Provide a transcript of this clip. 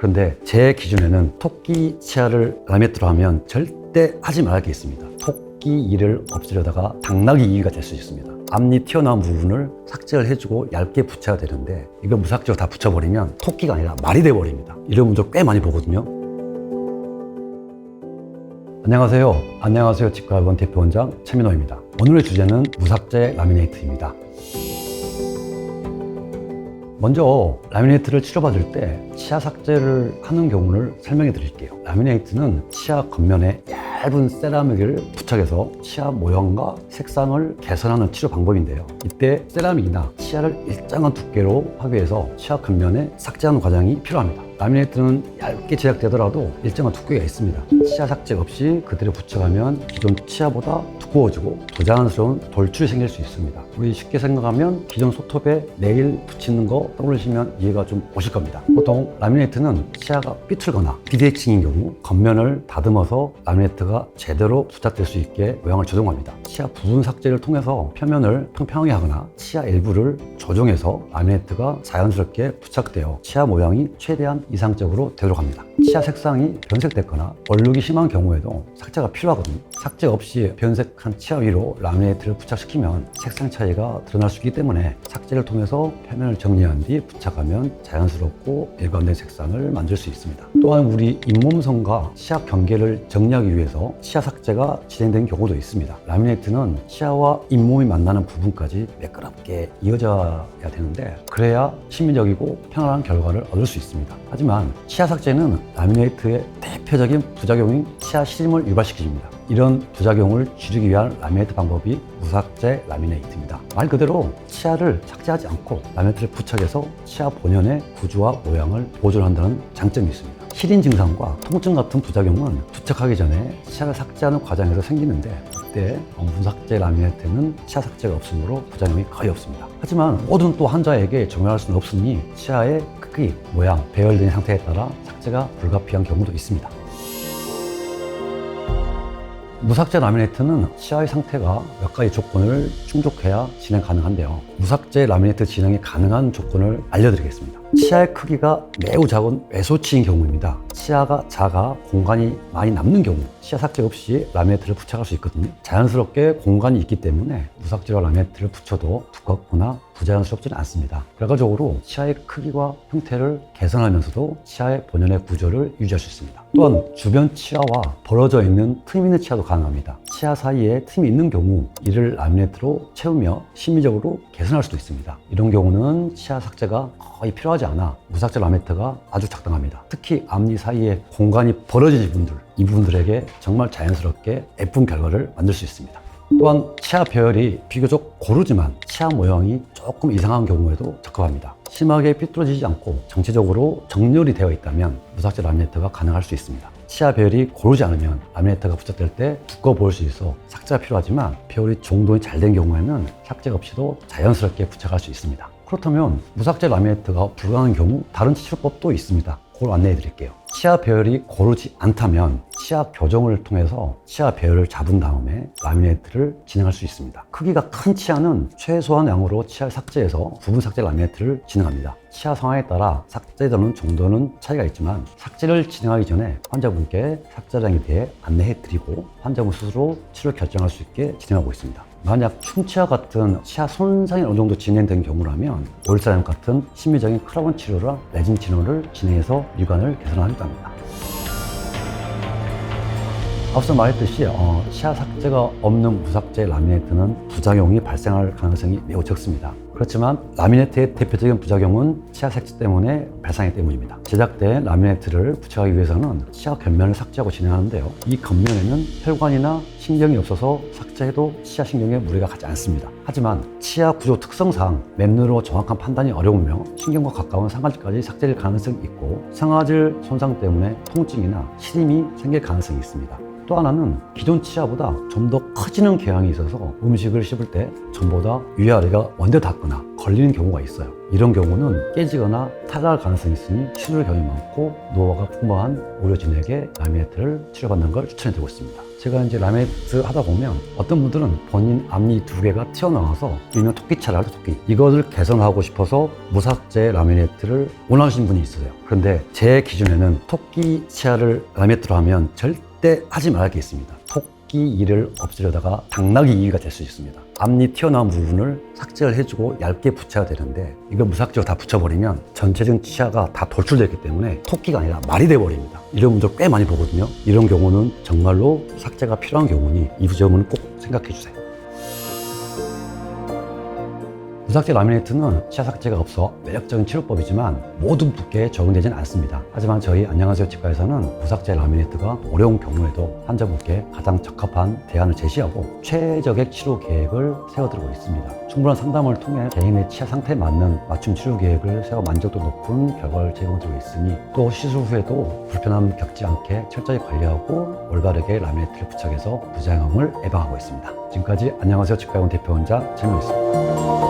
그런데 제 기준에는 토끼 치아를 라미네트로 하면 절대 하지 말할 게 있습니다. 토끼 이를 없애려다가 당나귀 이가 될 수 있습니다. 앞니 튀어나온 부분을 삭제를 해주고 얇게 붙여야 되는데 이걸 무삭제로 다 붙여버리면 토끼가 아니라 말이 돼버립니다. 이런 분들 꽤 많이 보거든요. 안녕하세요. 안녕하세요. 치과의원 대표원장 최민호입니다. 오늘의 주제는 무삭제 라미네이트입니다. 먼저 라미네이트를 치료받을 때 치아 삭제를 하는 경우를 설명해 드릴게요. 라미네이트는 치아 겉면에 얇은 세라믹을 부착해서 치아 모양과 색상을 개선하는 치료 방법인데요. 이때 세라믹이나 치아를 일정한 두께로 파괴해서 치아 겉면에 삭제하는 과정이 필요합니다. 라미네이트는 얇게 제작되더라도 일정한 두께가 있습니다. 치아 삭제 없이 그대로 붙여가면 기존 치아보다 두꺼워지고 부자연스러운 돌출이 생길 수 있습니다. 우리 쉽게 생각하면 기존 소톱에 네일 붙이는 거 떠올리시면 이해가 좀 오실 겁니다. 보통 라미네이트는 치아가 삐뚤거나 비대칭인 경우 겉면을 다듬어서 라미네이트가 제대로 부착될 수 있게 모양을 조정합니다. 치아 부분 삭제를 통해서 표면을 평평하게 하거나 치아 일부를 조정해서 라미네이트가 자연스럽게 부착되어 치아 모양이 최대한 이상적으로 되도록 합니다. 치아 색상이 변색됐거나 얼룩이 심한 경우에도 삭제가 필요하거든요. 삭제 없이 변색한 치아 위로 라미네이트를 부착시키면 색상 차이가 드러날 수 있기 때문에 삭제를 통해서 표면을 정리한 뒤 부착하면 자연스럽고 일관된 색상을 만들 수 있습니다. 또한 우리 잇몸선과 치아 경계를 정리하기 위해서 치아 삭제가 진행된 경우도 있습니다. 라미네이트는 치아와 잇몸이 만나는 부분까지 매끄럽게 이어져야 되는데 그래야 심리적이고 편안한 결과를 얻을 수 있습니다. 하지만 치아 삭제는 라미네이트의 대표적인 부작용인 치아 시림을 유발시킵니다. 이런 부작용을 줄이기 위한 라미네이트 방법이 무삭제 라미네이트입니다. 말 그대로 치아를 삭제하지 않고 라미네이트를 부착해서 치아 본연의 구조와 모양을 보존한다는 장점이 있습니다. 시린 증상과 통증 같은 부작용은 부착하기 전에 치아를 삭제하는 과정에서 생기는데 이때 무삭제 라미네이트는 치아 삭제가 없으므로 부작용이 거의 없습니다. 하지만 모든 또 환자에게 적용할 수는 없으니 치아의 크기, 모양, 배열된 상태에 따라 삭제가 불가피한 경우도 있습니다. 무삭제 라미네이트는 치아의 상태가 몇 가지 조건을 충족해야 진행 가능한데요. 무삭제 라미네이트 진행이 가능한 조건을 알려드리겠습니다. 치아의 크기가 매우 작은 외소치인 경우입니다. 치아가 작아 공간이 많이 남는 경우, 치아 삭제 없이 라미네이트를 부착할 수 있거든요. 자연스럽게 공간이 있기 때문에 무삭제로 라미네이트를 붙여도 두껍거나 부자연스럽지는 않습니다. 결과적으로 치아의 크기와 형태를 개선하면서도 치아의 본연의 구조를 유지할 수 있습니다. 또한 주변 치아와 벌어져 있는 틈 있는 치아도 가능합니다. 치아 사이에 틈이 있는 경우 이를 라미네이트로 채우며 심리적으로 개선할 수도 있습니다. 이런 경우는 치아 삭제가 거의 필요하지 않아 무삭제 라미네이트가 아주 적당합니다. 특히 앞니 사이에 공간이 벌어진 분들, 이 부분들에게 정말 자연스럽게 예쁜 결과를 만들 수 있습니다. 또한 치아 배열이 비교적 고르지만 치아 모양이 조금 이상한 경우에도 적합합니다. 심하게 삐뚤어지지 않고 전체적으로 정렬이 되어 있다면 무삭제 라미네이트가 가능할 수 있습니다. 치아 배열이 고르지 않으면 라미네이트가 부착될 때 두꺼워 보일 수 있어 삭제가 필요하지만 배열이 정돈이 잘 된 경우에는 삭제 없이도 자연스럽게 부착할 수 있습니다. 그렇다면 무삭제 라미네이트가 불가능한 경우 다른 치료법도 있습니다. 그걸 안내해 드릴게요. 치아 배열이 고르지 않다면 치아 교정을 통해서 치아 배열을 잡은 다음에 라미네이트를 진행할 수 있습니다. 크기가 큰 치아는 최소한 양으로 치아를 삭제해서 부분 삭제 라미네이트를 진행합니다. 치아 상황에 따라 삭제되는 정도는 차이가 있지만 삭제를 진행하기 전에 환자분께 삭제량에 대해 안내해 드리고 환자분 스스로 치료 결정할 수 있게 진행하고 있습니다. 만약 충치와 같은 치아 손상이 어느 정도 진행된 경우라면 올사람 같은 심리적인 크라본 치료나 레진 진호를 진행해서 미관을 개선하기도 합니다. 앞서 말했듯이 어, 치아 삭제가 없는 무삭제 라미네이트는 부작용이 발생할 가능성이 매우 적습니다. 그렇지만 라미네이트의 대표적인 부작용은 치아 색지 때문에 발생하기 때문입니다. 제작된 라미네이트를 부착하기 위해서는 치아 겉면을 삭제하고 진행하는데요. 이 겉면에는 혈관이나 신경이 없어서 삭제해도 치아 신경에 무리가 가지 않습니다. 하지만 치아 구조 특성상 맨눈으로 정확한 판단이 어려우며 신경과 가까운 상아질까지 삭제될 가능성이 있고 상아질 손상 때문에 통증이나 시림이 생길 가능성이 있습니다. 또 하나는 기존 치아보다 좀 더 커지는 경향이 있어서 음식을 씹을 때 전보다 위아래가 먼저 닿거나 걸리는 경우가 있어요. 이런 경우는 깨지거나 탈날 가능성이 있으니 치료를 경험이 많고 노화가 풍부한 의료진에게 라미네이트를 치료받는 걸 추천해 드리고 있습니다. 제가 이제 라미네이트 하다 보면 어떤 분들은 본인 앞니 두 개가 튀어나와서 일명 토끼차를 하죠, 토끼. 이것을 개선하고 싶어서 무삭제 라미네이트를 원하시는 분이 있어요. 그런데 제 기준에는 토끼 치아를 라미네이트로 하면 절대 하지 말할 게 있습니다. 토끼 이를 없애려다가 당나귀 이가 될 수 있습니다. 앞니 튀어나온 부분을 삭제를 해주고 얇게 붙여야 되는데 이걸 무삭제로 다 붙여버리면 전체적인 치아가 다 돌출되기 때문에 토끼가 아니라 말이 돼버립니다. 이런 분들 꽤 많이 보거든요. 이런 경우는 정말로 삭제가 필요한 경우니 이 점은 꼭 생각해 주세요. 무삭제 라미네이트는 치아 삭제가 없어 매력적인 치료법이지만 모든 두께에 적용되지는 않습니다. 하지만 저희 안녕하세요 치과에서는 무삭제 라미네이트가 어려운 경우에도 환자분께 가장 적합한 대안을 제시하고 최적의 치료 계획을 세워드리고 있습니다. 충분한 상담을 통해 개인의 치아 상태에 맞는 맞춤 치료 계획을 세워 만족도 높은 결과를 제공드리고 있으니 또 시술 후에도 불편함 겪지 않게 철저히 관리하고 올바르게 라미네이트를 부착해서 부작용을 예방하고 있습니다. 지금까지 안녕하세요 치과의원 대표원장 최명이었습니다.